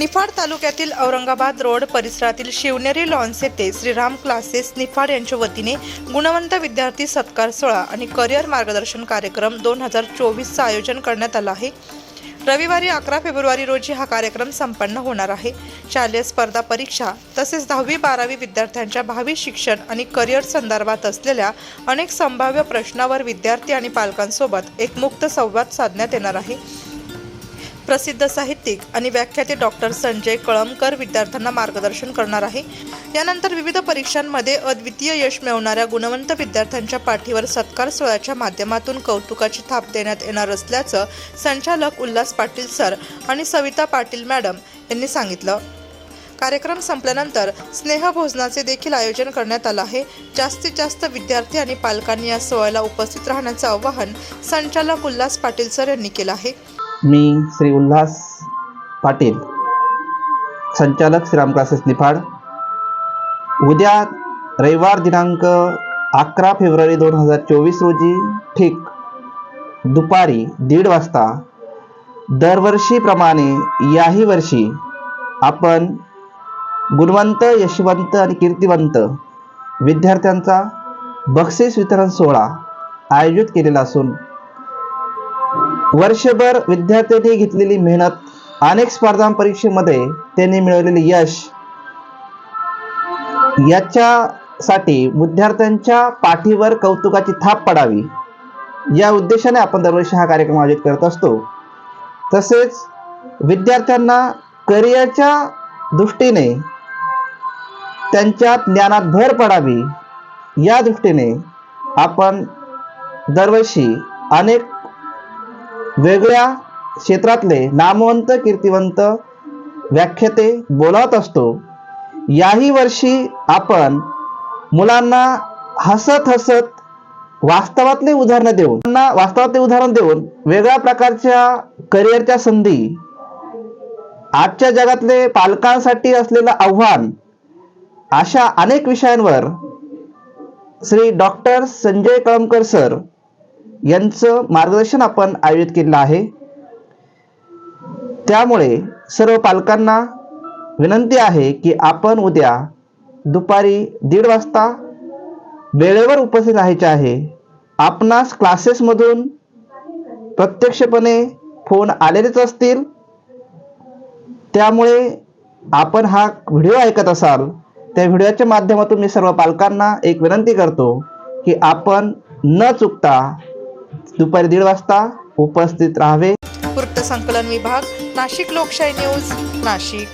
निफाड तालुक्यातील औरंगाबाद रोड परिसरातील शिवनेरी लॉन्स येथे श्रीराम क्लासेस निफाड यांच्या वतीने गुणवंत विद्यार्थी सत्कार सोहळा आणि करिअर मार्गदर्शन कार्यक्रम दोन हजार चोवीसचं आयोजन करण्यात आलं आहे. रविवारी अकरा फेब्रुवारी रोजी हा कार्यक्रम संपन्न होणार आहे. शालेय स्पर्धा परीक्षा तसेच दहावी बारावी विद्यार्थ्यांच्या भावी शिक्षण आणि करिअर संदर्भात असलेल्या अनेक संभाव्य प्रश्नावर विद्यार्थी आणि पालकांसोबत एक मुक्त संवाद साधण्यात येणार आहे. प्रसिद्ध साहित्यिक आणि व्याख्याते डॉक्टर संजय कळमकर विद्यार्थ्यांना मार्गदर्शन करणार आहे. यानंतर विविध परीक्षांमध्ये अद्वितीय यश मिळवणाऱ्या गुणवंत विद्यार्थ्यांच्या पाठीवर सत्कार सोहळ्याच्या माध्यमातून कौतुकाची थाप देण्यात येणार असल्याचं संचालक उल्हास पाटील सर आणि सविता पाटील मॅडम यांनी सांगितलं. कार्यक्रम संपल्यानंतर स्नेहभोजनाचे देखील आयोजन करण्यात आलं आहे. जास्तीत जास्त विद्यार्थी आणि पालकांनी या सोहळ्याला उपस्थित राहण्याचं आवाहन संचालक उल्हास पाटील सर यांनी केलं आहे. मी श्री उल्हास पाटील संचालक श्रीराम क्लासेस निफाड. उद्या रविवार दिनांक अकरा फेब्रुवारी दोन हजार चोवीस रोजी ठीक दुपारी दीड वाजता दरवर्षीप्रमाणे याही वर्षी आपण गुणवंत यशवंत आणि कीर्तिवंत विद्यार्थ्यांचा बक्षीस वितरण सोहळा आयोजित केलेला असून वर्षभर विद्यार्थ्यांनी घेतलेली मेहनत अनेक स्पर्धा परीक्षेमध्ये त्यांनी मिळवलेले यश याच्यासाठी विद्यार्थ्यांच्या पाठीवर कौतुकाची थाप पडावी या उद्देशाने आपण दरवर्षी हा कार्यक्रम आयोजित करत असतो. तसेच विद्यार्थ्यांना करिअरच्या दृष्टीने त्यांच्या ज्ञानात भर पडावी या दृष्टीने आपण दरवर्षी अनेक वेगळ्या क्षेत्रातले नामवंत कीर्तिवंत व्याख्याते बोलावत असतो. याही वर्षी आपण मुलांना हसत हसत वास्तवातले उदाहरणं देऊन त्यांना वास्तवातले उदाहरण देऊन वेगळ्या प्रकारच्या करिअरच्या संधी आजच्या जगातले पालकांसाठी असलेलं आव्हान अशा अनेक विषयांवर श्री डॉक्टर संजय कळमकर सर यांचं मार्गदर्शन आपण आयोजित केलेलं आहे. त्यामुळे सर्व पालकांना विनंती आहे की आपण उद्या दुपारी दीड वाजता वेळेवर उपस्थित राहायचे आहे. आपणास क्लासेसमधून प्रत्यक्षपणे फोन आलेलेच असतील. त्यामुळे आपण हा व्हिडिओ ऐकत असाल त्या व्हिडिओच्या माध्यमातून मी सर्व पालकांना एक विनंती करतो की आपण न चुकता दुपारी दीड वाजता उपस्थित राहावे. वृत्तसंकलन विभाग नाशिक लोकशाही न्यूज नाशिक.